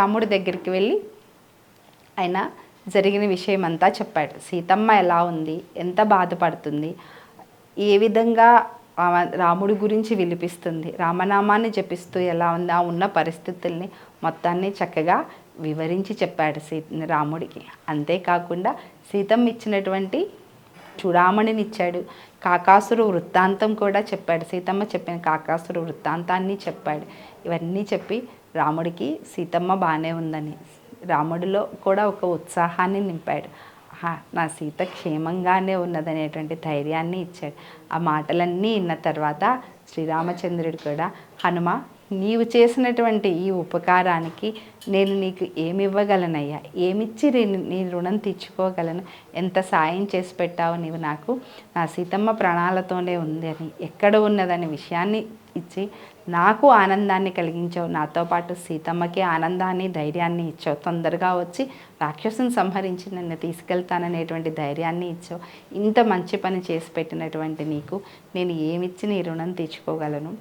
రాముడి దగ్గరికి వెళ్ళి ఆయన జరిగిన విషయం అంతా చెప్పాడు. సీతమ్మ ఎలా ఉంది? ఎంత బాధపడుతుంది? ఏ విధంగా రాముడి గురించి విలిపిస్తుంది? రామనామాన్ని జపిస్తూ ఎలా ఉంది? ఆ ఉన్న పరిస్థితుల్ని మొత్తాన్ని చక్కగా వివరించి చెప్పాడు సీ రాముడికి. అంతేకాకుండా సీతమ్మ ఇచ్చినటువంటి చూడామణిని ఇచ్చాడు కాకాసురు వృత్తాంతం కూడా చెప్పాడు. సీతమ్మ చెప్పిన కాకాసురు వృత్తాంతాన్ని చెప్పాడు. ఇవన్నీ చెప్పి రాముడికి సీతమ్మ బాగానే ఉందని. రాముడిలో కూడా ఒక ఉత్సాహాన్ని నింపాడు. నా సీత క్షేమంగానే ఉన్నదనేటువంటి ధైర్యాన్ని ఇచ్చాడు. ఆ మాటలన్నీ విన్న తర్వాత శ్రీరామచంద్రుడు కూడా హనుమ నీవు చేసినటువంటి ఈ ఉపకారానికి నేను నీకు ఏమి ఇవ్వగలనయ్యా ఏమిచ్చి నీ- నీ రుణం తీర్చుకోగలను? ఎంత సాయం చేసి పెట్టావు నీవు నాకు? నా సీతమ్మ ప్రాణాలతోనే ఉంది అని. ఎక్కడ ఉన్నదనే విషయాన్ని ఇచ్చి నాకు ఆనందాన్ని కలిగించావు. నాతో పాటు సీతమ్మకి ఆనందాన్ని ధైర్యాన్ని ఇచ్చావు. తొందరగా వచ్చి రాక్షసుని సంహరించి నన్ను తీసుకెళ్తాననేటువంటి ధైర్యాన్ని ఇచ్చావు. ఇంత మంచి పని చేసి పెట్టినటువంటి నీకు నేను ఏమిచ్చి నీ రుణం తీర్చుకోగలను?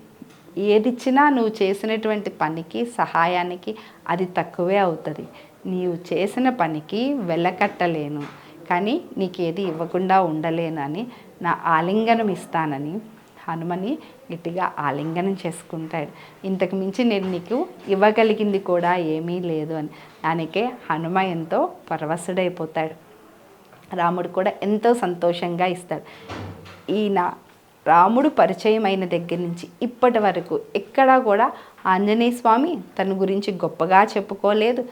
ఏదిచ్చినా నువ్వు చేసినటువంటి పనికి సహాయానికి అది తక్కువే అవుతుంది. నీవు చేసిన పనికి వెళ్ళకట్టలేను కానీ నీకు ఏది ఇవ్వకుండా ఉండలేనని నా ఆలింగనం ఇస్తానని హనుమని గట్టిగా ఆలింగనం చేసుకుంటాడు. ఇంతకు మించి నేను నీకు ఇవ్వగలిగింది కూడా ఏమీ లేదు అని. దానికే హనుమ ఎంతో పరవశుడైపోతాడు. రాముడు కూడా ఎంతో సంతోషంగా ఇస్తాడు. ఈయన రాముడు పరిచయం అయిన దగ్గర నుంచి ఇప్పటి వరకు ఎక్కడా కూడా ఆంజనేయ స్వామి తన గురించి గొప్పగా చెప్పుకోలేదు.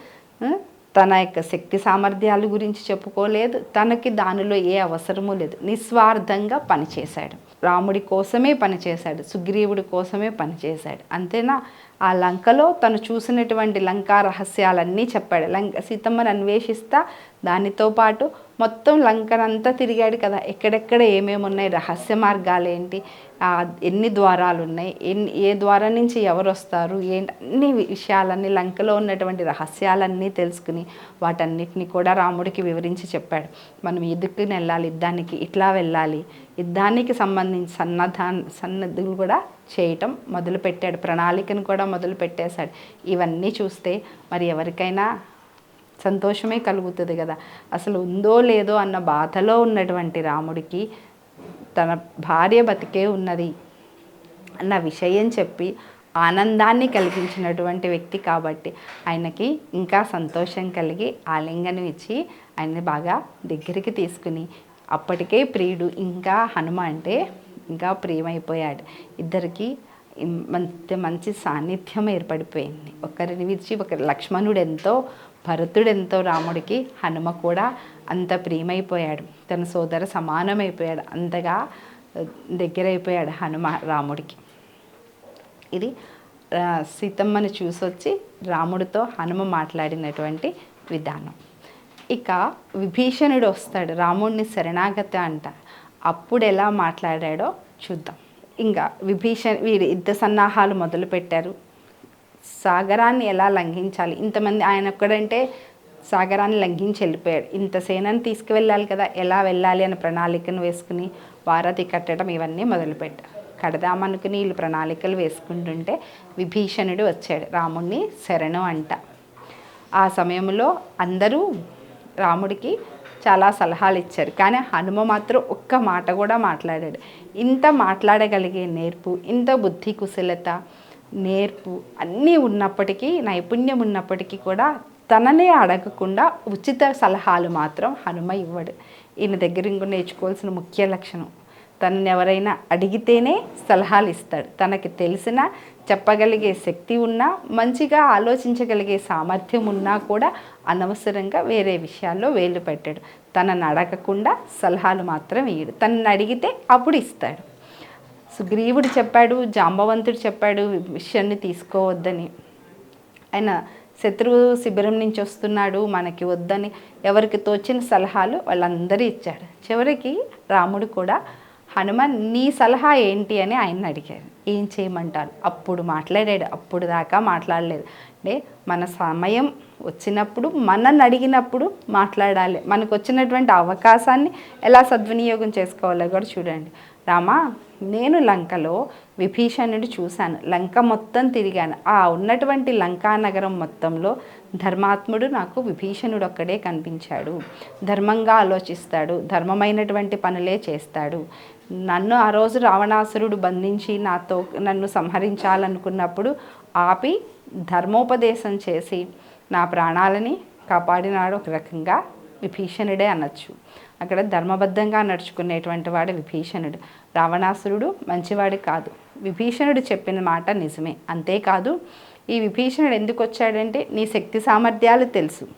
తన యొక్క శక్తి సామర్థ్యాల గురించి చెప్పుకోలేదు. తనకి దానిలో ఏ అవసరమూ లేదు. నిస్వార్థంగా పనిచేశాడు. రాముడి కోసమే పనిచేశాడు. సుగ్రీవుడి కోసమే పనిచేశాడు. అంతేనా? ఆ లంకలో తను చూసినటువంటి లంకా రహస్యాలన్నీ చెప్పాడు. లంక సీతమ్మను అన్వేషిస్తా దానితో పాటు మొత్తం లంకనంతా తిరిగాడు కదా. ఎక్కడెక్కడ ఏమేమి ఉన్నాయి రహస్య మార్గాలు ఏంటి ఎన్ని ద్వారాలు ఉన్నాయి ఎన్ని ఏ ద్వారం నుంచి ఎవరు వస్తారు ఏంటి అన్ని విషయాలన్నీ లంకలో ఉన్నటువంటి రహస్యాలన్నీ తెలుసుకుని వాటన్నిటిని కూడా రాముడికి వివరించి చెప్పాడు. మనం ఎదుకుని వెళ్ళాలి యుద్ధానికి ఇట్లా వెళ్ళాలి యుద్ధానికి సంబంధించి సన్నద్ధా సన్నద్ధులు కూడా చేయటం మొదలుపెట్టాడు. ప్రణాళికను కూడా మొదలు పెట్టేశాడు ఇవన్నీ చూస్తే మరి ఎవరికైనా సంతోషమే కలుగుతుంది కదా. అసలు ఉందో లేదో అన్న బాధలో ఉన్నటువంటి రాముడికి తన భార్య బతికే ఉన్నది అన్న విషయం చెప్పి ఆనందాన్ని కలిగించినటువంటి వ్యక్తి కాబట్టి ఆయనకి ఇంకా సంతోషం కలిగి ఆలింగనం ఇచ్చి ఆయన్ని బాగా దగ్గరికి తీసుకుని అప్పటికే ప్రియుడు ఇంకా హనుమ అంటే ఇంకా ప్రియమైపోయాడు ఇద్దరికి మంచి మంచి సాన్నిధ్యం ఏర్పడిపోయింది. ఒకరిని విడిచి ఒకరి లక్ష్మణుడు ఎంతో భరతుడు ఎంతో రాముడికి హనుమ కూడా అంత ప్రియమైపోయాడు తన సోదర సమానమైపోయాడు. అంతగా దగ్గరైపోయాడు హనుమ రాముడికి. ఇది సీతమ్మను చూసొచ్చి రాముడితో హనుమ మాట్లాడినటువంటి విధానం. ఇక విభీషణుడు వస్తాడు రాముడిని శరణాగత అంట. అప్పుడు ఎలా మాట్లాడాడో చూద్దాం. ఇంకా విభీషణ్ వీరి యుద్ధ సన్నాహాలు మొదలుపెట్టారు సాగరాన్ని ఎలా లంఘించాలి? ఇంతమంది ఆయన ఒక్కడంటే సాగరాన్ని లంఘించి వెళ్ళిపోయాడు. ఇంత సేనని తీసుకువెళ్ళాలి కదా ఎలా వెళ్ళాలి అనే ప్రణాళికను వేసుకుని వారధి కట్టడం ఇవన్నీ మొదలుపెట్టారు కడదామనుకుని వీళ్ళు ప్రణాళికలు వేసుకుంటుంటే విభీషణుడు వచ్చాడు. రాముణ్ణి శరణు అంట. ఆ సమయంలో అందరూ రాముడికి చాలా సలహాలు ఇచ్చారు కానీ హనుమ మాత్రం ఒక్క మాట కూడా మాట్లాడాడు ఇంత మాట్లాడగలిగే నేర్పు ఇంత బుద్ధి కుశలత నేర్పు అన్నీ ఉన్నప్పటికీ నైపుణ్యం ఉన్నప్పటికీ కూడా తననే అడగకుండా ఉచిత సలహాలు మాత్రం హనుమ ఇవ్వడు. ఈయన దగ్గర ఇంకో నేర్చుకోవాల్సిన ముఖ్య లక్షణం తనని ఎవరైనా అడిగితేనే సలహాలు ఇస్తాడు తనకి తెలిసిన చెప్పగలిగే శక్తి ఉన్నా మంచిగా ఆలోచించగలిగే సామర్థ్యం ఉన్నా కూడా అనవసరంగా వేరే విషయాల్లో వేలు పెట్టాడు. తనను అడగకుండా సలహాలు మాత్రం ఇయ్యడు. తనని అడిగితే అప్పుడు ఇస్తాడు. సుగ్రీవుడు చెప్పాడు జాంబవంతుడు చెప్పాడు విషయాన్ని తీసుకోవద్దని. ఆయన శత్రువు శిబిరం నుంచి వస్తున్నాడు మనకి వద్దని ఎవరికి తోచిన సలహాలు వాళ్ళందరూ ఇచ్చాడు. చివరికి రాముడు కూడా హనుమాన్ నీ సలహా ఏంటి? అని ఆయన అడిగారు. ఏం చేయమంటారు? అప్పుడు మాట్లాడాడు. అప్పుడు దాకా మాట్లాడలేదు. అంటే మన సమయం వచ్చినప్పుడు మనల్ని అడిగినప్పుడు మాట్లాడాలి. మనకు వచ్చినటువంటి అవకాశాన్ని ఎలా సద్వినియోగం చేసుకోవాలో కూడా చూడండి. రామా నేను లంకలో విభీషణుడు చూశాను. లంక మొత్తం తిరిగాను. ఆ ఉన్నటువంటి లంకా నగరం మొత్తంలో ధర్మాత్ముడు నాకు విభీషణుడు ఒక్కడే కనిపించాడు. ధర్మంగా ఆలోచిస్తాడు. ధర్మమైనటువంటి పనులే చేస్తాడు. నన్ను ఆ రోజు రావణాసురుడు బంధించి నాతో నన్ను సంహరించాలనుకున్నప్పుడు ఆపి ధర్మోపదేశం చేసి నా ప్రాణాలని కాపాడినాడు. ఒక రకంగా విభీషణుడే అనొచ్చు. అక్కడ ధర్మబద్ధంగా నడుచుకునేటువంటి వాడు విభీషణుడు. రావణాసురుడు మంచివాడు కాదు. విభీషణుడు చెప్పిన మాట నిజమే. అంతేకాదు ఈ విభీషణుడు ఎందుకు వచ్చాడంటే నీ శక్తి సామర్థ్యాలు తెలుసు.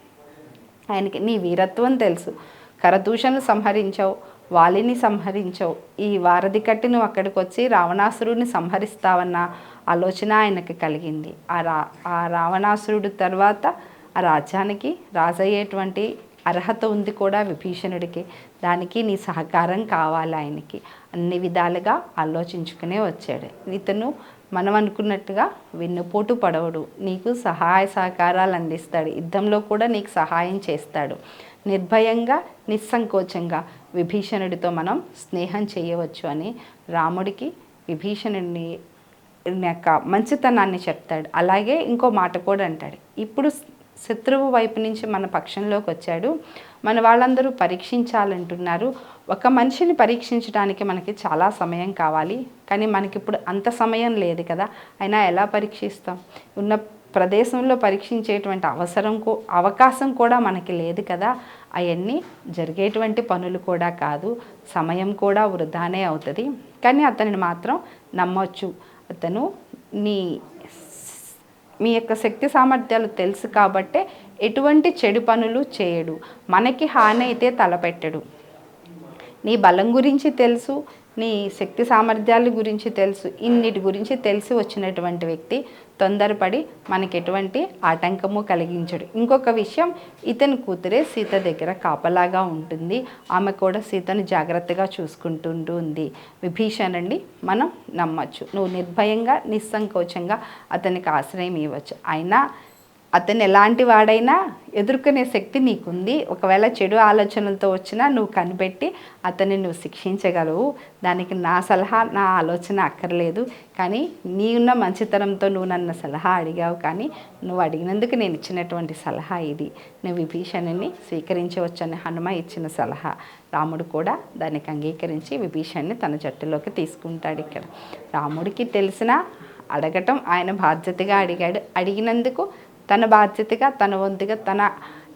ఆయనకి నీ వీరత్వం తెలుసు. కరదూషను సంహరించావు. వాలిని సంహరించావు. ఈ వారధి కట్టి నువ్వు అక్కడికి వచ్చి రావణాసురుడిని సంహరిస్తావన్న ఆలోచన ఆయనకి కలిగింది. ఆ రా ఆ రావణాసురుడు తర్వాత ఆ రాజ్యానికి రాజయ్యేటువంటి అర్హత ఉంది కూడా విభీషణుడికి. దానికి నీ సహకారం కావాలి ఆయనకి. అన్ని విధాలుగా ఆలోచించుకునే వచ్చాడు. ఇతను మనం అనుకున్నట్టుగా వెన్నుపోటు పడవడు. నీకు సహాయ సహకారాలు అందిస్తాడు. యుద్ధంలో కూడా నీకు సహాయం చేస్తాడు. నిర్భయంగా నిస్సంకోచంగా విభీషణుడితో మనం స్నేహం చేయవచ్చు అని రాముడికి విభీషణుడిని యొక్క మంచితనాన్ని చెప్తాడు. అలాగే ఇంకో మాట కూడా అంటాడు. ఇప్పుడు శత్రువు వైపు నుంచి మన పక్షంలోకి వచ్చాడు. మన వాళ్ళందరూ పరీక్షించాలంటున్నారు. ఒక మనిషిని పరీక్షించడానికి మనకి చాలా సమయం కావాలి. కానీ మనకి ఇప్పుడు అంత సమయం లేదు కదా. అయినా ఎలా పరీక్షిస్తాం? ఉన్న ప్రదేశంలో పరీక్షించేటువంటి అవసరం కూ అవకాశం కూడా మనకి లేదు కదా. అవన్నీ జరిగేటువంటి పనులు కూడా కాదు. సమయం కూడా వృధానే అవుతుంది. కానీ అతనిని మాత్రం నమ్మొచ్చు. అతను నీ మీ యొక్క శక్తి సామర్థ్యాలు తెలుసు కాబట్టే ఎటువంటి చెడు పనులు చేయడు. మనకి హాని అయితే తలపెట్టడు. నీ బలం గురించి తెలుసు నీ శక్తి సామర్థ్యాల గురించి తెలుసు ఇన్నిటి గురించి తెలిసి వచ్చినటువంటి వ్యక్తి తొందరపడి మనకి ఎటువంటి ఆటంకము కలిగించడు. ఇంకొక విషయం ఇతని కూతురే సీత దగ్గర కాపలాగా ఉంటుంది. ఆమె కూడా సీతను జాగ్రత్తగా చూసుకుంటుంటూ ఉంది. విభీషణండి మనం నమ్మచ్చు. నువ్వు నిర్భయంగా నిస్సంకోచంగా అతనికి ఆశ్రయం ఇవ్వచ్చు. అయినా అతను ఎలాంటి వాడైనా ఎదుర్కొనే శక్తి నీకుంది. ఒకవేళ చెడు ఆలోచనలతో వచ్చినా నువ్వు కనిపెట్టి అతన్ని నువ్వు శిక్షించగలవు. దానికి నా సలహా నా ఆలోచన అక్కర్లేదు. కానీ నీవున్న మంచితనంతో నువ్వు నన్ను సలహా అడిగావు కానీ నువ్వు అడిగినందుకు నేను ఇచ్చినటువంటి సలహా ఇది. నువ్వు విభీషణుని స్వీకరించవచ్చని హనుమ ఇచ్చిన సలహా. రాముడు కూడా దానికి అంగీకరించి విభీషణ్ని తన జట్టులోకి తీసుకుంటాడు ఇక్కడ. రాముడికి తెలిసిన అడగటం ఆయన బాధ్యతగా అడిగాడు. అడిగినందుకు తన బాధ్యతగా తన వంతుగా తన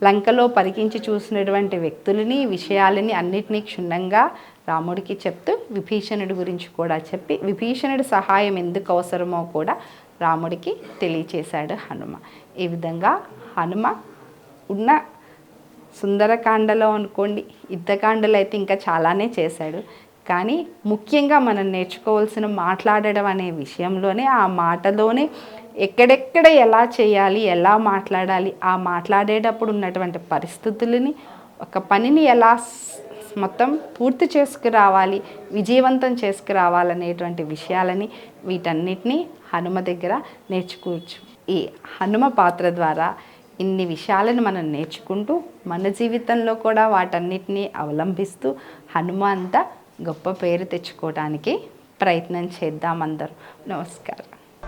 లంకలో పరికించి చూసినటువంటి వ్యక్తులని విషయాలని అన్నిటినీ క్షుణ్ణంగా రాముడికి చెప్తూ విభీషణుడి గురించి కూడా చెప్పి విభీషణుడి సహాయం ఎందుకు అవసరమో కూడా రాముడికి తెలియచేశాడు హనుమ. ఈ విధంగా హనుమ ఉన్న సుందరకాండలో అనుకోండి యుద్ధకాండలు అయితే ఇంకా చాలానే చేశాడు. కానీ ముఖ్యంగా మనం నేర్చుకోవాల్సిన మాట్లాడడం అనే విషయంలోనే ఆ మాటలోనే ఎక్కడెక్కడ ఎలా చేయాలి ఎలా మాట్లాడాలి ఆ మాట్లాడేటప్పుడు ఉన్నటువంటి పరిస్థితులని ఒక పనిని ఎలా మొత్తం పూర్తి చేసుకురావాలి విజయవంతం చేసుకురావాలనేటువంటి విషయాలని వీటన్నిటినీ హనుమ దగ్గర నేర్చుకోవచ్చు. ఈ హనుమ పాత్ర ద్వారా ఇన్ని విషయాలను మనం నేర్చుకుంటూ మన జీవితంలో కూడా వాటన్నిటినీ అవలంబిస్తూ హనుమ అంతా గొప్ప పేరు తెచ్చుకోవడానికి ప్రయత్నం చేద్దాం అందరూ. నమస్కారం.